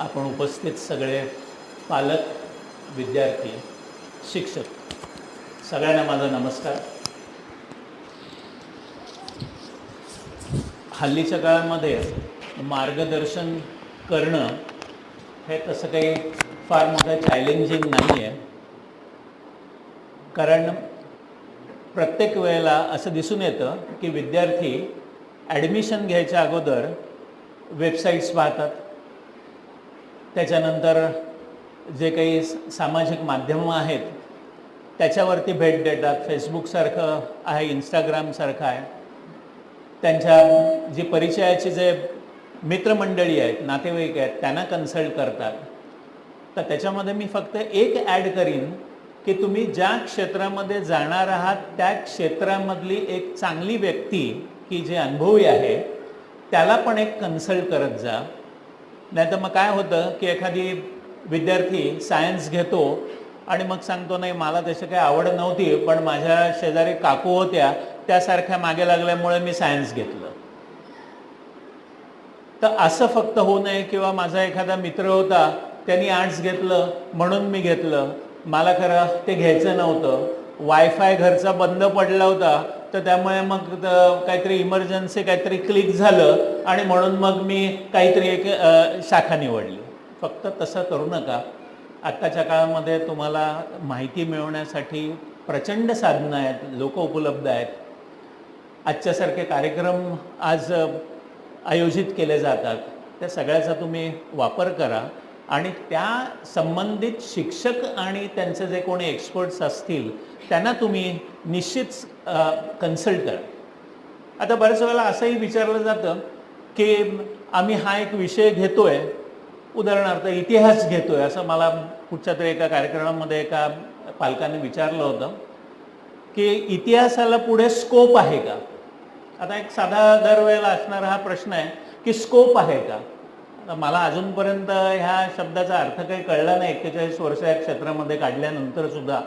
आपण उपस्थित सगळे पालक विद्यार्थी शिक्षक सगळ्यांना माझा नमस्कार. हल्लीच्या काळामध्ये मार्गदर्शन करणं हे तसं काही फार मोठं चॅलेंजिंग नाही आहे कारण प्रत्येक वेळेला असं दिसून येतं की विद्यार्थी ॲडमिशन घ्यायच्या अगोदर वेबसाईट्स पाहतात. त्याच्यानंतर जे काही स- सामाजिक माध्यमं आहेत त्याच्यावरती भेट देतात. फेसबुकसारखं आहे इंस्टाग्रामसारखं आहे. त्यांच्या जी परिचयाची जे मित्रमंडळी आहेत नातेवाईक आहेत त्यांना कन्सल्ट करतात. तर त्याच्यामध्ये मी फक्त एक ॲड करीन की तुम्ही ज्या क्षेत्रामध्ये जाणार आहात त्या क्षेत्रामधली एक चांगली व्यक्ती की जे अनुभवी आहे त्याला पण एक कन्सल्ट करत जा. नाहीतर मग काय होतं की एखादी विद्यार्थी सायन्स घेतो आणि मग सांगतो नाही मला तशी काही आवड नव्हती पण माझ्या शेजारी काकू होत्या त्यासारख्या मागे लागल्यामुळे मी सायन्स घेतलं. तर असं फक्त होऊ नये किंवा माझा एखादा मित्र होता त्यांनी आर्ट्स घेतलं म्हणून मी घेतलं. मला खरं ते घ्यायचं नव्हतं. वायफाय घरचा बंद पडला होता. तर त्यामुळे मग काहीतरी इमर्जन्सी काहीतरी क्लिक झालं आणि म्हणून मग मी काहीतरी एक शाखा निवडली. फक्त तसं करू नका. आत्ताच्या काळामध्ये तुम्हाला माहिती मिळवण्यासाठी प्रचंड साधनं आहेत लोक उपलब्ध आहेत. आजच्यासारखे कार्यक्रम आज आयोजित केले जातात. त्या सगळ्याचा तुम्ही वापर करा. आणि त्या संबंधित शिक्षक आणि त्यांचे जे कोणी एक्सपर्ट्स असतील त्यांना तुम्ही निश्चित कन्सल्ट करा. आता बऱ्याच वेळेला असंही विचारलं जातं की आम्ही हा एक विषय घेतो आहे उदाहरणार्थ इतिहास घेतो आहे असं मला कुठच्या तरी एका कार्यक्रमामध्ये एका पालकाने विचारलं होतं की इतिहासाला पुढे स्कोप आहे का? आता एक साधा दरवेळेला असणारा हा प्रश्न आहे की स्कोप आहे का? मला अजूनपर्यंत ह्या शब्दाचा अर्थ काही कळला नाही. एक्केचाळीस वर्ष या क्षेत्रामध्ये काढल्यानंतर सुद्धा.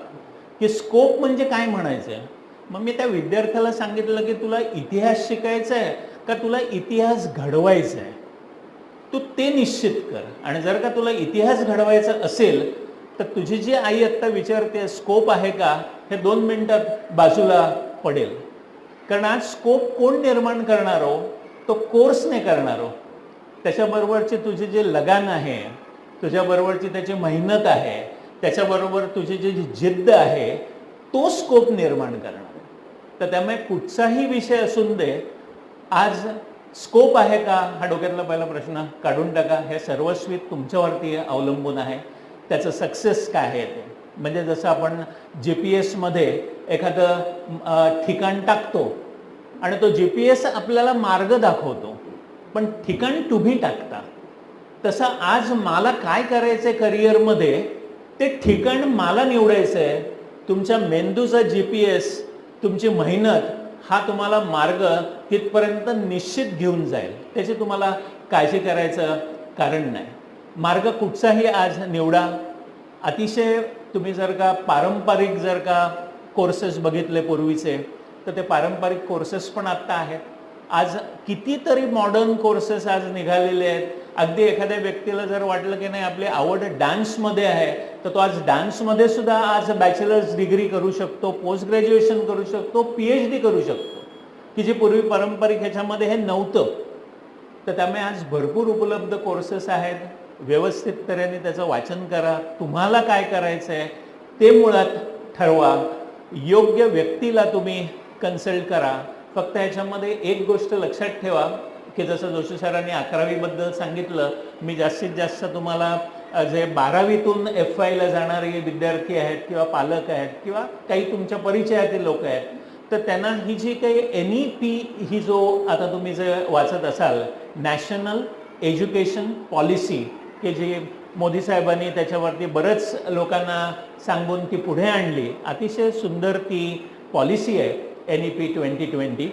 की स्कोप म्हणजे काय म्हणायचं आहे मग मी त्या विद्यार्थ्याला सांगितलं की तुला इतिहास शिकायचा आहे का तुला इतिहास घडवायचा आहे तू ते निश्चित कर. आणि जर का तुला इतिहास घडवायचा असेल तर तुझी जी आई आत्ता विचारते स्कोप आहे का? हे दोन मिनिटात बाजूला पडेल. कारण आज स्कोप कोण निर्माण करणारो हो? तो कोर्सने करणारो हो. त्याच्याबरोबरची तुझी जे लगान आहे तुझ्याबरोबरची त्याची मेहनत आहे त्याच्याबरोबर तुझी जी जिद्द आहे तो स्कोप निर्माण करणार. तर त्यामुळे कुठचाही विषय असून दे आज स्कोप आहे का? हा डोक्यातला पहिला प्रश्न काढून टाका. हे सर्वस्वी तुमच्यावरती अवलंबून आहे. त्याचं सक्सेस काय आहे ते? म्हणजे जसं आपण जी पी एसमध्ये एखादं ठिकाण टाकतो आणि तो जी पी एस आपल्याला मार्ग दाखवतो. पण ठिकाण तुम्ही टाकता. तसं आज मला काय करायचं आहे करिअरमध्ये ते ठिकाण मला निवडायचं आहे तुमच्या मेंदूचा जी पी एस तुमची मेहनत हा तुम्हाला मार्ग तिथपर्यंत निश्चित घेऊन जाईल. त्याची तुम्हाला काळजी करायचं कारण नाही. मार्ग कुठचाही आज निवडा. अतिशय तुम्ही जर का पारंपरिक जर का कोर्सेस बघितले पूर्वीचे तर ते पारंपरिक कोर्सेस पण आत्ता आहेत. आज कितीतरी मॉडर्न कोर्सेस आज निघालेले आहेत. अगदी एखाद्या व्यक्तीला जर वाटलं की नाही आपली आवड डान्समध्ये आहे तर तो आज डान्समध्ये सुद्धा आज बॅचलर्स डिग्री करू शकतो पोस्ट ग्रॅज्युएशन करू शकतो पी एच डी करू शकतो. की जे पूर्वी पारंपरिक ह्याच्यामध्ये हे नव्हतं. तर त्यामुळे आज भरपूर उपलब्ध कोर्सेस आहेत. व्यवस्थित तऱ्हेने त्याचं वाचन करा. तुम्हाला काय करायचं आहे ते मुळात ठरवा. योग्य व्यक्तीला तुम्ही कन्सल्ट करा. फक्त याच्यामध्ये एक गोष्ट लक्षात ठेवा की जसं जोशी सरांनी अकरावीबद्दल सांगितलं मी जास्तीत जास्त तुम्हाला जे बारावीतून एफ वायला जाणारे विद्यार्थी आहेत किंवा पालक आहेत किंवा काही तुमच्या परिचयातील लोक आहेत तर त्यांना ही जी काही एन ई पी ही जो आता तुम्ही जे वाचत असाल नॅशनल एज्युकेशन पॉलिसी की जी मोदी साहेबांनी त्याच्यावरती बरंच लोकांना सांगून ती पुढे आणली अतिशय सुंदर ती पॉलिसी आहे. N E P twenty twenty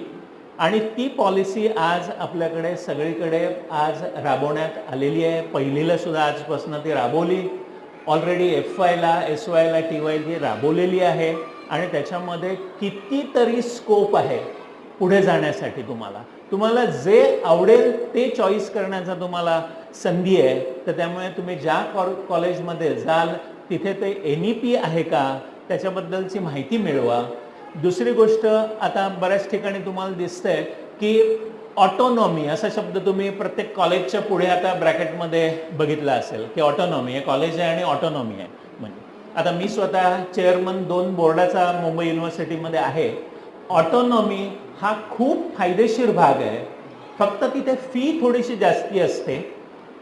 आणि ती पॉलिसी आज आपल्याकडे सगळीकडे आज राबवण्यात आलेली आहे. पहिलीला सुद्धा आजपासून ती राबवली. ऑलरेडी एफ वायला एस वायला टी वायला राबवलेली आहे. आणि त्याच्यामध्ये कितीतरी स्कोप आहे पुढे जाण्यासाठी तुम्हाला. तुम्हाला जे आवडेल ते चॉईस करण्याचा तुम्हाला संधी आहे. तर त्यामुळे तुम्ही ज्या कॉ कॉलेजमध्ये जाल तिथे ते एन ई पी आहे का? त्याच्याबद्दलची माहिती मिळवा. दुसरी गोष्ट आता बऱ्याच ठिकाणी तुम्हाला दिसतंय की ऑटोनॉमी असा शब्द तुम्ही प्रत्येक कॉलेजच्या पुढे आता ब्रॅकेटमध्ये बघितला असेल की ऑटोनॉमी हे कॉलेज आहे आणि ऑटोनॉमी आहे. म्हणजे आता मी स्वतः चेअरमन दोन बोर्डाचा मुंबई युनिव्हर्सिटीमध्ये आहे. ऑटोनॉमी हा खूप फायदेशीर भाग आहे. फक्त तिथे फी थोडीशी जास्ती असते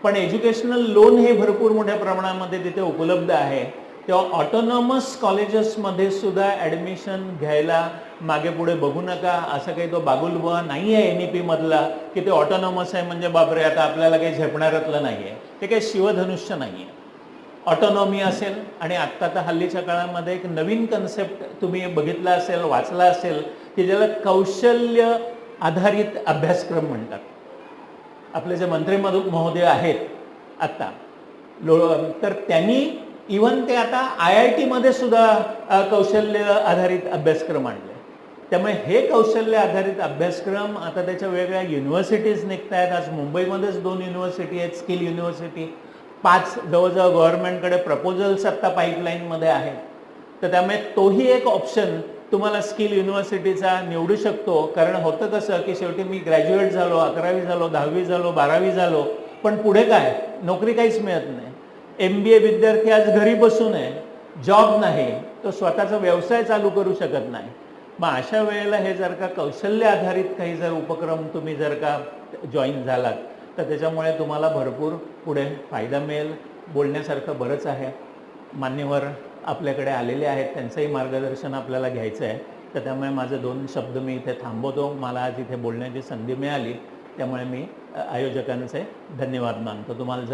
पण एज्युकेशनल लोन हे भरपूर मोठ्या प्रमाणामध्ये तिथे उपलब्ध आहे. तेव्हा ऑटोनॉमस कॉलेजेसमध्ये सुद्धा ॲडमिशन घ्यायला मागे पुढे बघू नका. असं काही तो बागुलबुवा नाही आहे एन ई पीमधला की ते ऑटोनॉमस आहे म्हणजे बापरे आता आपल्याला काही झेपणाऱ्यातलं नाही आहे ते काही शिवधनुष्य नाही आहे ऑटोनॉमी असेल आणि आत्ता तर हल्लीच्या काळामध्ये एक नवीन कन्सेप्ट तुम्ही बघितला असेल वाचला असेल की ज्याला कौशल्य आधारित अभ्यासक्रम म्हणतात. आपले जे मंत्री मधु महोदय आहेत आत्ता लो तर त्यांनी इव्हन ते आता आय आय टीमध्ये सुद्धा कौशल्य आधारित अभ्यासक्रम आणले. त्यामुळे हे कौशल्य आधारित अभ्यासक्रम आता त्याच्या वेगळ्या युनिव्हर्सिटीज निघत आहेत आज मुंबईमध्येच दोन युनिव्हर्सिटी आहेत स्किल युनिव्हर्सिटी पाच जवळजवळ गव्हर्नमेंटकडे प्रपोजल्स आत्ता पाईपलाईनमध्ये आहेत. तर त्यामुळे तोही एक ऑप्शन तुम्हाला स्किल युनिव्हर्सिटीचा निवडू शकतो. कारण होतं कसं की शेवटी मी ग्रॅज्युएट झालो अकरावी झालो दहावी झालो बारावी झालो. पण पुढे काय? नोकरी काहीच मिळत नाही. एम बी ए विद्यार्थी आज घरी बसून आहे जॉब नाही तो स्वतःचा व्यवसाय चालू करू शकत नाही. मग अशा वेळेला हे जर का कौशल्य आधारित काही जर उपक्रम तुम्ही जर का जॉईन झालात तर त्याच्यामुळे तुम्हाला भरपूर पुढे फायदा मिळेल. बोलण्यासारखं बरंच आहे. मान्यवर आपल्याकडे आलेले आहेत त्यांचंही मार्गदर्शन आपल्याला घ्यायचं आहे. तर त्यामुळे माझे दोन शब्द मी इथे थांबवतो. मला आज इथे बोलण्याची संधी मिळाली त्यामुळे मी आयोजकांचे धन्यवाद मानतो. तुम्हाला जर